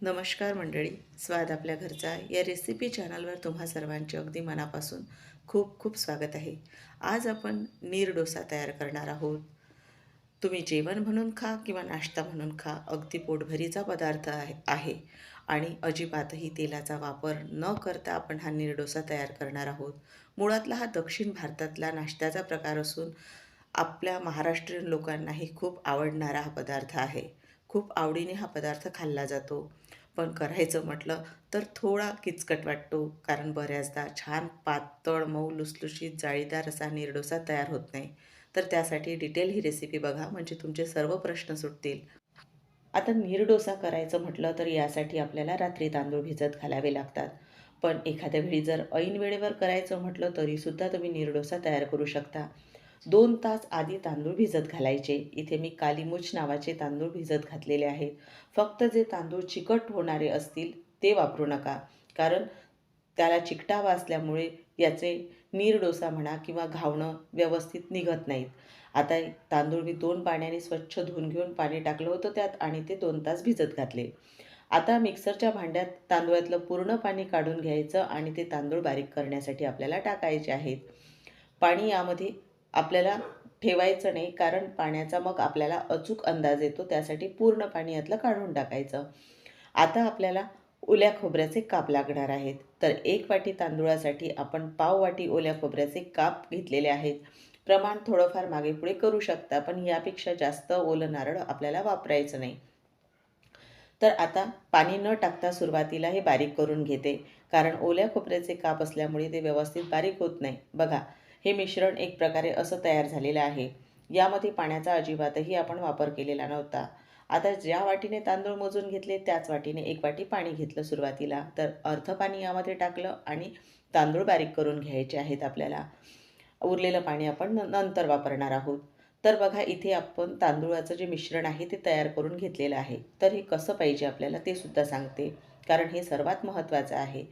नमस्कार मंडळी स्वाद आपल्या घरचा या रेसिपी चॅनलवर तुम्हा सर्वांचे अगदी मनापासून खूप खूप स्वागत आहे. आज आपण नीर डोसा तयार करणार आहोत. तुम्ही जेवण म्हणून खा किंवा नाश्ता म्हणून खा अगदी पोटभरीचा पदार्थ आहे आहे. आणि अजिबातही तेलाचा वापर न करता आपण हा नीर डोसा तयार करणार आहोत. मुळातला हा दक्षिण भारतातला नाश्त्याचा प्रकार असून आपल्या महाराष्ट्रीयन लोकांनाही खूप आवडणारा हा पदार्थ आहे. खूप आवडीने हा पदार्थ खाल्ला जातो. पण करायचं म्हटलं तर थोडा किचकट वाटतो कारण बऱ्याचदा छान पातळ मऊ लुसलुशीत जाळीदार असा निर्डोसा तयार होत नाही. तर त्यासाठी डिटेल ही रेसिपी बघा म्हणजे तुमचे सर्व प्रश्न सुटतील. आता निरडोसा करायचं म्हटलं तर यासाठी आपल्याला रात्री तांदूळ भिजत घालावे लागतात. पण एखाद्या वेळी जर ऐन वेळेवर करायचं म्हटलं तरीसुद्धा तुम्ही निरडोसा तयार करू शकता. दोन तास आधी तांदूळ भिजत घालायचे. इथे मी कालीमुच नावाचे तांदूळ भिजत घातलेले आहेत. फक्त जे तांदूळ चिकट होणारे असतील ते वापरू नका. कारण त्याला चिकटावा असल्यामुळे याचे निरडोसा म्हणा किंवा घावणं व्यवस्थित निघत नाहीत. आता तांदूळ मी दोन पाण्याने स्वच्छ धुवून घेऊन पाणी टाकलं होतं त्यात आणि ते दोन तास भिजत घातले. आता मिक्सरच्या भांड्यात तांदूळातलं पूर्ण पाणी काढून घ्यायचं आणि ते तांदूळ बारीक करण्यासाठी आपल्याला टाकायचे आहेत. पाणी यामध्ये आपल्याला ठेवायचं नाही कारण पाण्याचा मग आपल्याला अचूक अंदाज येतो त्यासाठी पूर्ण पाणी यातलं काढून टाकायचं. आता आपल्याला ओल्या खोबऱ्याचे काप लागणार आहेत. तर एक वाटी तांदूळासाठी आपण पाव वाटी ओल्या खोबऱ्याचे काप घेतलेले आहेत. प्रमाण थोडंफार मागे पुढे करू शकता पण यापेक्षा जास्त ओलं नारळ आपल्याला वापरायचं नाही. तर आता पाणी न टाकता सुरुवातीला हे बारीक करून घेते कारण ओल्या खोबऱ्याचे काप असल्यामुळे ते व्यवस्थित बारीक होत नाही. बघा हे मिश्रण एक प्रकारे असं तयार झालेलं आहे. यामध्ये पाण्याचा अजिबातही आपण वापर केलेला नव्हता. आता ज्या वाटीने तांदूळ मोजून घेतले त्याच वाटीने एक वाटी पाणी घेतलं सुरुवातीला. तर अर्ध पाणी यामध्ये टाकलं आणि तांदूळ बारीक करून घ्यायचे आहेत आपल्याला. उरलेलं पाणी आपण नंतर वापरणार आहोत. तर बघा इथे आपण तांदूळाचं जे मिश्रण आहे ते तयार करून घेतलेलं आहे. तर हे कसं पाहिजे आपल्याला ते सुद्धा सांगते. कारण हे सर्वात महत्त्वाचं आहे.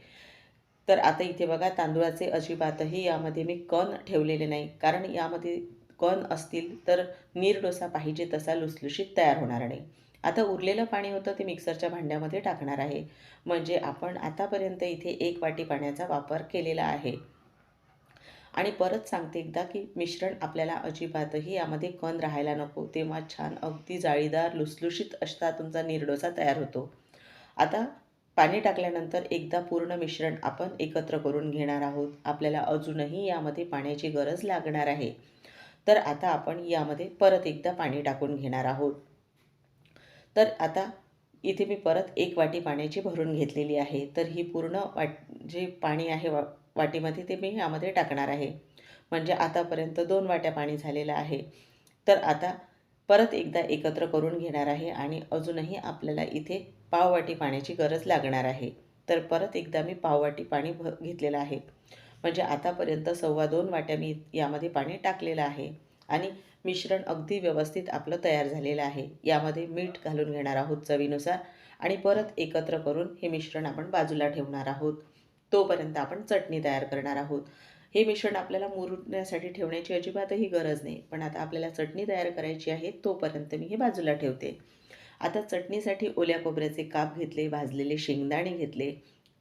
तर आता इथे बघा तांदूळाचे अजिबातही यामध्ये मी कण ठेवलेले नाही. कारण यामध्ये कण असतील तर नीर डोसा पाहिजे तसा लुसलुशीत तयार होणार नाही. आता उरलेलं पाणी होतं ते मिक्सरच्या भांड्यामध्ये टाकणार आहे. म्हणजे आपण आतापर्यंत इथे एक वाटी पाण्याचा वापर केलेला आहे. आणि परत सांगते एकदा की मिश्रण आपल्याला अजिबातही यामध्ये कण राहायला नको. तेव्हा छान अगदी जाळीदार लुसलुशीत असता तुमचा निरडोसा तयार होतो. आता पाणी टाकल्यानंतर एकदा पूर्ण मिश्रण आपण एकत्र करून घेणार आहोत. आपल्याला अजूनही यामध्ये पाण्याची गरज लागणार आहे. तर आता आपण यामध्ये परत एकदा पाणी टाकून घेणार आहोत. तर आता इथे मी परत एक वाटी पाण्याची भरून घेतलेली आहे. तर ही पूर्ण वाट जे पाणी आहे वा वाटीमध्ये ते मी यामध्ये टाकणार आहे. म्हणजे आतापर्यंत दोन वाट्या पाणी झालेलं आहे. तर आता परत एकदा एकत्र करून घेणार आहे आणि अजूनही आपल्याला इथे पाववाटी पाण्याची गरज लागणार आहे. तर परत एकदा मी पाववाटी पाणी भ घेतलेलं आहे. म्हणजे आतापर्यंत सव्वा दोन वाट्या मी यामध्ये पाणी टाकलेलं आहे आणि मिश्रण अगदी व्यवस्थित आपलं तयार झालेलं आहे. यामध्ये मीठ घालून घेणार आहोत चवीनुसार आणि परत एकत्र करून हे मिश्रण आपण बाजूला ठेवणार आहोत. तोपर्यंत आपण चटणी तयार करणार आहोत. हे मिश्रण आपल्याला मुरण्यासाठी ठेवण्याची अजिबातही गरज नाही. पण आता आपल्याला चटणी तयार करायची आहे तोपर्यंत मी हे बाजूला ठेवते. आता चटणीसाठी ओल्या खोबऱ्याचे काप घेतले भाजलेले शेंगदाणे घेतले.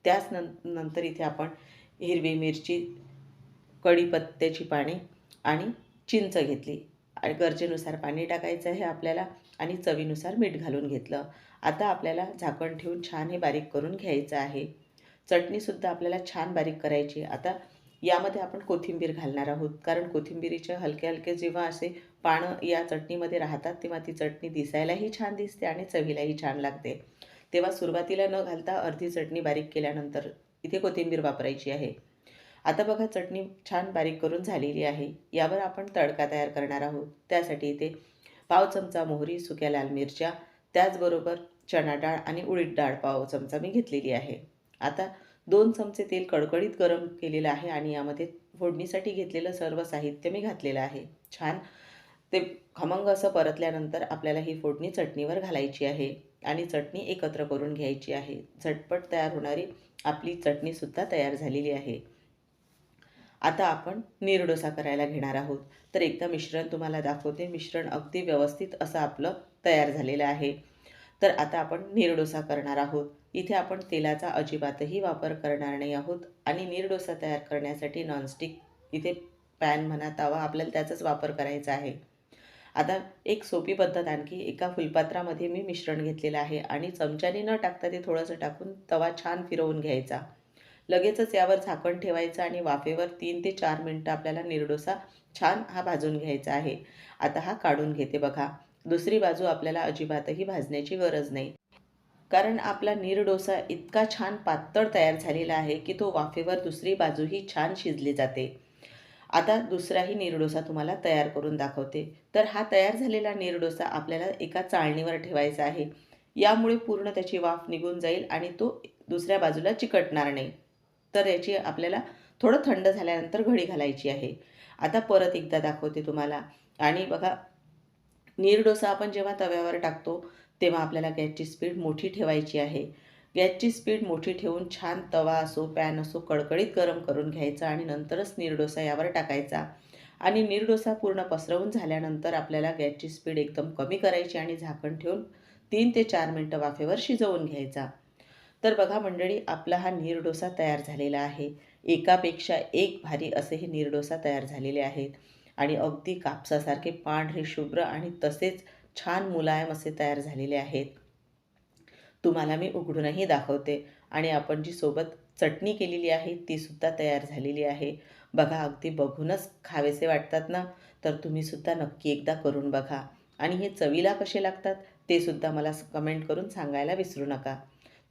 त्याच नं नंतर इथे आपण हिरवी मिरची कढीपत्त्याची पाने आणि चिंच घेतली. आणि गरजेनुसार पाणी टाकायचं आहे आपल्याला आणि चवीनुसार मीठ घालून घेतलं. आता आपल्याला झाकण ठेवून छान हे बारीक करून घ्यायचं आहे. चटणीसुद्धा आपल्याला छान बारीक करायची आता यामध्ये आपण कोथिंबीर घालणार आहोत. कारण कोथिंबीरीचे हलके हलके जेव्हा असे पानं या चटणीमध्ये राहतात तेव्हा ती चटणी दिसायलाही छान दिसते आणि चवीलाही छान लागते. तेव्हा सुरुवातीला न घालता अर्धी चटणी बारीक केल्यानंतर इथे कोथिंबीर वापरायची आहे. आता बघा चटणी छान बारीक करून झालेली आहे. यावर आपण तडका तयार करणार आहोत. त्यासाठी इथे पाव चमचा मोहरी सुक्या लाल मिरच्या त्याचबरोबर चणा डाळ आणि उडीद डाळ पाव चमचा मी घेतलेली आहे. आता दोन चमचे तेल कडकडीत गरम केलेलं आहे आणि यामध्ये फोडणीसाठी घेतलेलं सर्व साहित्य मी घातलेलं आहे. छान. ते खमंग असं परतल्यानंतर आपल्याला ही फोडणी चटणीवर घालायची आहे आणि चटणी एकत्र करून घ्यायची आहे. झटपट तयार होणारी आपली चटणीसुद्धा तयार झालेली आहे. आता आपण निरडोसा करायला घेणार आहोत. तर एकदा मिश्रण तुम्हाला दाखवते. मिश्रण अगदी व्यवस्थित असं आपलं तयार झालेलं आहे. तर आता आपण निरडोसा करणार आहोत. इथे आपण तेलाचा अजिबातही वापर करणार नाही आहोत आणि निरडोसा तयार करण्यासाठी नॉनस्टिक इथे पॅन म्हणा तवा आपल्याला त्याचाच वापर करायचा आहे. आता एक सोपी पद्धत आणखी एका फुलपात्रामध्ये मी मिश्रण घेतलेलं आहे आणि चमच्याने न टाकता ते थोडंसं टाकून तवा छान फिरवून घ्यायचा. लगेचच यावर झाकण ठेवायचं आणि वाफेवर तीन ते चार मिनटं आपल्याला निरडोसा छान हा भाजून घ्यायचा आहे. आता हा काढून घेते बघा. दुसरी बाजू आपल्याला अजिबातही भाजण्याची गरज नाही. कारण आपला निरडोसा इतका छान पातळ तयार झालेला आहे की तो वाफेवर दुसरी बाजूही छान शिजली जाते. आता दुसराही निरडोसा तुम्हाला तयार करून दाखवते. तर हा तयार झालेला निरडोसा आपल्याला एका चाळणीवर ठेवायचा आहे. यामुळे पूर्ण त्याची वाफ निघून जाईल आणि तो दुसऱ्या बाजूला चिकटणार नाही. तर याची आपल्याला थोडं थंड झाल्यानंतर घडी घालायची आहे. आता परत एकदा दाखवते तुम्हाला. आणि बघा निरडोसा आपण जेव्हा तव्यावर टाकतो तेव्हा आपल्याला गॅसची स्पीड मोठी ठेवायची आहे. गॅसची स्पीड मोठी ठेवून छान तवा असो पॅन असो कडकडीत गरम करून घ्यायचा आणि नंतरच निरडोसा यावर टाकायचा. आणि निरडोसा पूर्ण पसरवून झाल्यानंतर आपल्याला गॅसची स्पीड एकदम कमी करायची आणि झाकण ठेवून तीन ते चार मिनटं वाफेवर शिजवून घ्यायचा. तर बघा मंडळी आपला हा निरडोसा तयार झालेला आहे. एकापेक्षा एक भारी असे हे निरडोसा तयार झालेले आहेत. आणि अगदी कापसासारखे पांढरे शुभ्र आणि तसेच छान मुलायम असे तयार झालेले आहेत. तुम्हाला मी उघडूनही दाखवते. आणि आपण जी सोबत चटणी केलेली आहे तीसुद्धा तयार झालेली आहे. बघा अगदी बघूनच खावेसे वाटतात ना? तर तुम्हीसुद्धा नक्की एकदा करून बघा. आणि हे चवीला कसे लागतात ते सुद्धा मला कमेंट करून सांगायला विसरू नका.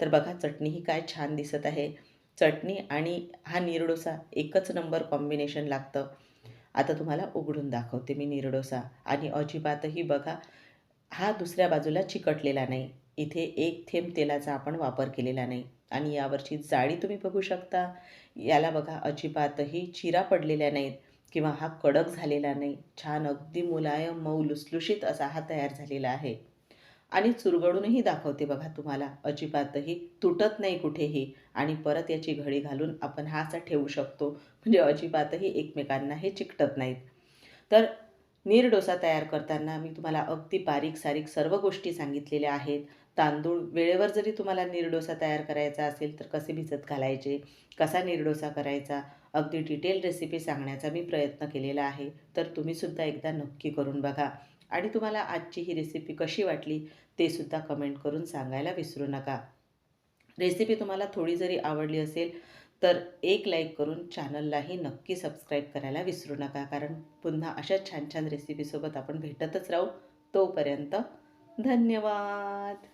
तर बघा चटणी ही काय छान दिसत आहे. चटणी आणि हा निरडोसा एकच नंबर कॉम्बिनेशन लागतं. आता तुम्हाला उघडून दाखवते मी निरडोसा. आणि अजिबातही बघा हा दुसऱ्या बाजूला चिकटलेला नाही. इथे एक थेंब तेलाचा आपण वापर केलेला नाही. आणि यावरची जाळी तुम्ही बघू शकता. याला बघा अजिबातही चिरा पडलेल्या नाहीत किंवा हा कडक झालेला नाही. छान अगदी मुलायम मऊ लुसलुशीत असा हा तयार झालेला आहे. आणि चुरगडूनही दाखवते बघा तुम्हाला. अजिबातही तुटत नाही कुठेही. आणि परत याची घडी घालून आपण हा असा ठेवू शकतो. म्हणजे अजिबातही एकमेकांना हे चिकटत नाहीत. तर नीर डोसा तयार करताना मी तुम्हाला अगदी बारीक सारीक सर्व गोष्टी सांगितलेल्या आहेत. तांदूळ वेळेवर जरी तुम्हाला निरडोसा तयार करायचा असेल तर कसे भिजत घालायचे? कसा निर्डोसा करायचा? अगदी डिटेल रेसिपी सांगण्याचा मी प्रयत्न केलेला आहे. तर तुम्हीसुद्धा एकदा नक्की करून बघा. आणि तुम्हाला आजची ही रेसिपी कशी वाटली ते सुद्धा कमेंट करून सांगायला विसरू नका. रेसिपी तुम्हाला थोडी जरी आवडली असेल तर एक लाईक करून चॅनललाही नक्की सबस्क्राईब करायला विसरू नका. कारण पुन्हा अशा छान छान रेसिपीसोबत आपण भेटतच राहू. तोपर्यंत धन्यवाद!